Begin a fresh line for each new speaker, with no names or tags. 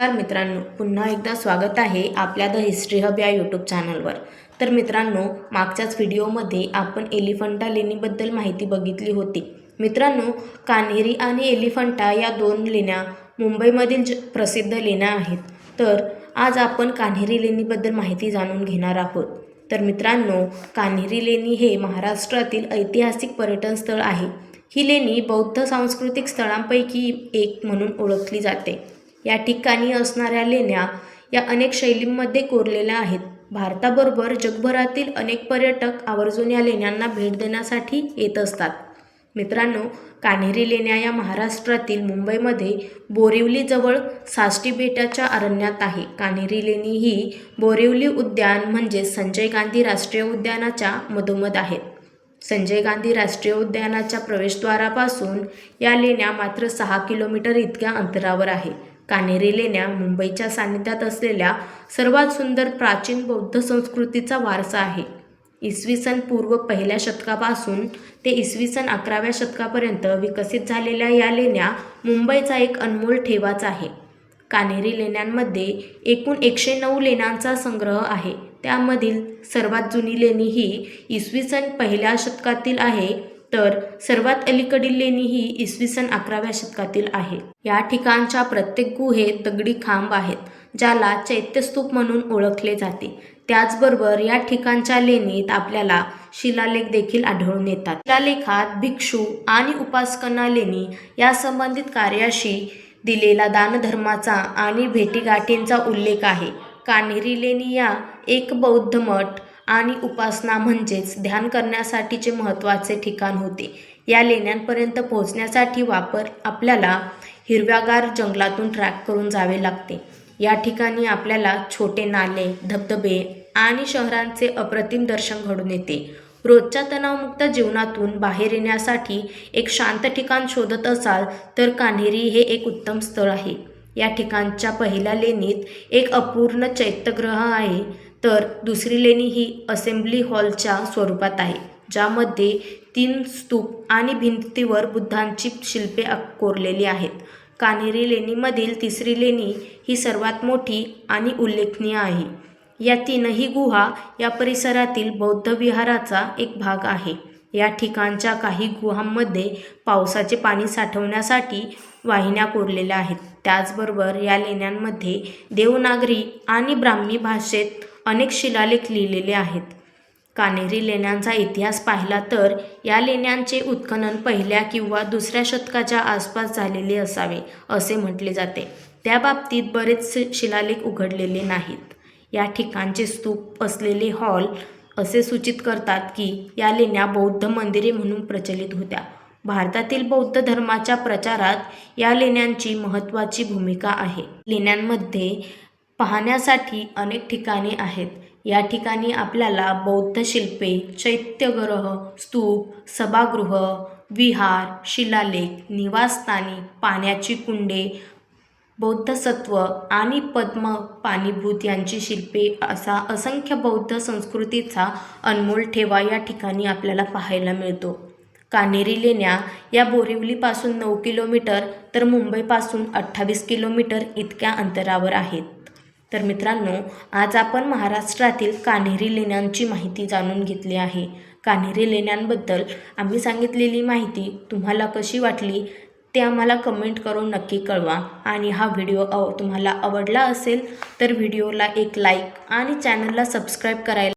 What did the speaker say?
तर मित्रांनो पुन्हा एकदा स्वागत आहे आपल्या द हिस्ट्री हब या यूट्यूब चॅनलवर तर मित्रांनो मागच्याच व्हिडिओमध्ये आपण एलिफंटा लेणीबद्दल माहिती बघितली होती. मित्रांनो कान्हेरी आणि एलिफंटा या दोन लेण्या मुंबईमधील ज प्रसिद्ध लेण्या आहेत. तर आज आपण कान्हेरी लेणीबद्दल माहिती जाणून घेणार आहोत. तर मित्रांनो कान्हेरी लेणी हे महाराष्ट्रातील ऐतिहासिक पर्यटन स्थळ आहे. ही लेणी बौद्ध सांस्कृतिक स्थळांपैकी एक म्हणून ओळखली जाते. या ठिकाणी असणाऱ्या लेण्या या अनेक शैलींमध्ये कोरलेल्या आहेत. भारताबरोबर जगभरातील अनेक पर्यटक आवर्जून या लेण्यांना भेट देण्यासाठी येत असतात. मित्रांनो कान्हेरी लेण्या या महाराष्ट्रातील मुंबईमध्ये बोरिवलीजवळ साष्टी बेटाच्या अरण्यात आहे. कान्हेरी लेणी ही बोरिवली उद्यान म्हणजे संजय गांधी राष्ट्रीय उद्यानाच्या मधोमध आहेत. संजय गांधी राष्ट्रीय उद्यानाच्या प्रवेशद्वारापासून या लेण्या मात्र सहा किलोमीटर इतक्या अंतरावर आहे. कान्हेरी लेण्या मुंबईच्या सान्निध्यात असलेल्या सर्वात सुंदर प्राचीन बौद्ध संस्कृतीचा वारसा आहे. इसवी सन पूर्व पहिल्या शतकापासून ते इसवी सन अकराव्या शतकापर्यंत विकसित झालेल्या या लेण्या मुंबईचा एक अनमोल ठेवाच आहे. कान्हेरी लेण्यांमध्ये एकूण एकशे नऊ लेण्यांचा संग्रह आहे. त्यामधील सर्वात जुनी लेणी ही इसवी सन पहिल्या शतकातील आहे. तर सर्वात अलीकडील लेणी ही इसवी सन अकराव्या शतकातील आहे. या ठिकाणच्या प्रत्येक गुहेत दगडी खांब आहेत ज्याला चैत्यस्तूप म्हणून ओळखले जाते. त्याचबरोबर या ठिकाणच्या लेणीत आपल्याला शिलालेख देखील आढळून येतात. शिलालेखात भिक्षू आणि उपासकना लेणी या संबंधित कार्याशी दिलेला दानधर्माचा आणि भेटीगाठींचा उल्लेख आहे. कान्हेरी लेणी या एक बौद्ध मठ आणि उपासना म्हणजेच ध्यान करण्यासाठीचे महत्त्वाचे ठिकाण होते. या लेण्यांपर्यंत पोहोचण्यासाठी वापर आपल्याला हिरव्यागार जंगलातून ट्रॅक करून जावे लागते. या ठिकाणी आपल्याला छोटे नाले धबधबे आणि शहरांचे अप्रतिम दर्शन घडून येते. रोजच्या तणावमुक्त जीवनातून बाहेर येण्यासाठी एक शांत ठिकाण शोधत असाल तर कान्हेरी हे एक उत्तम स्थळ आहे. या ठिकाणच्या पहिल्या लेणीत एक अपूर्ण चैत्यग्रह आहे. तर दुसरी लेणी ही असेंब्ली हॉलच्या स्वरूपात आहे ज्यामध्ये तीन स्तूप आणि भिंतीवर बुद्धांची शिल्पे कोरलेली आहेत. कान्हेरी लेणीमधील तिसरी लेणी ही सर्वात मोठी आणि उल्लेखनीय आहे. या तीनही गुहा या परिसरातील बौद्ध विहाराचा एक भाग आहे. या ठिकाणच्या काही गुहांमध्ये पावसाचे पाणी साठवण्यासाठी वाहिन्या कोरलेल्या आहेत. त्याचबरोबर या लेण्यांमध्ये देवनागरी आणि ब्राह्मी भाषेत अनेक शिलालेख लिहिलेले आहेत. कान्हेरी लेण्यांचा इतिहास पाहिला तर या लेण्यांचे उत्खनन पहिल्या किंवा दुसऱ्या शतकाच्या आसपास झालेले असावे असे म्हटले जाते. त्या बाबतीत बरेच शिलालेख उघडलेले नाहीत. या ठिकाणचे स्तूप असलेले हॉल असे सूचित करतात की या लेण्या बौद्ध मंदिरे म्हणून प्रचलित होत्या. भारतातील बौद्ध धर्माच्या प्रचारात या लेण्यांची महत्त्वाची भूमिका आहे. लेण्यांमध्ये पाहण्यासाठी अनेक ठिकाणे आहेत. या ठिकाणी आपल्याला बौद्ध शिल्पे चैत्यग्रह स्तूप सभागृह विहार शिलालेख निवासस्थानी पाण्याची कुंडे बौद्धसत्व आणि पद्म पाणीभूत यांची शिल्पे असा असंख्य बौद्ध संस्कृतीचा अनमोल ठेवा या ठिकाणी आपल्याला पाहायला मिळतो. कान्हेरी लेण्या या बोरिवलीपासून नऊ किलोमीटर तर मुंबईपासून अठ्ठावीस किलोमीटर इतक्या अंतरावर आहेत. तर मित्रांनो आज आपण महाराष्ट्रातील कान्हेरी लेण्यांची माहिती जाणून घेतली आहे. कान्हेरी लेण्यांबद्दल आम्ही सांगितलेली माहिती तुम्हाला कशी वाटली ते आम्हाला कमेंट करून नक्की कळवा. आणि हा व्हिडिओ अव तुम्हाला आवडला असेल तर व्हिडिओला एक लाईक आणि चॅनलला सबस्क्राईब करायला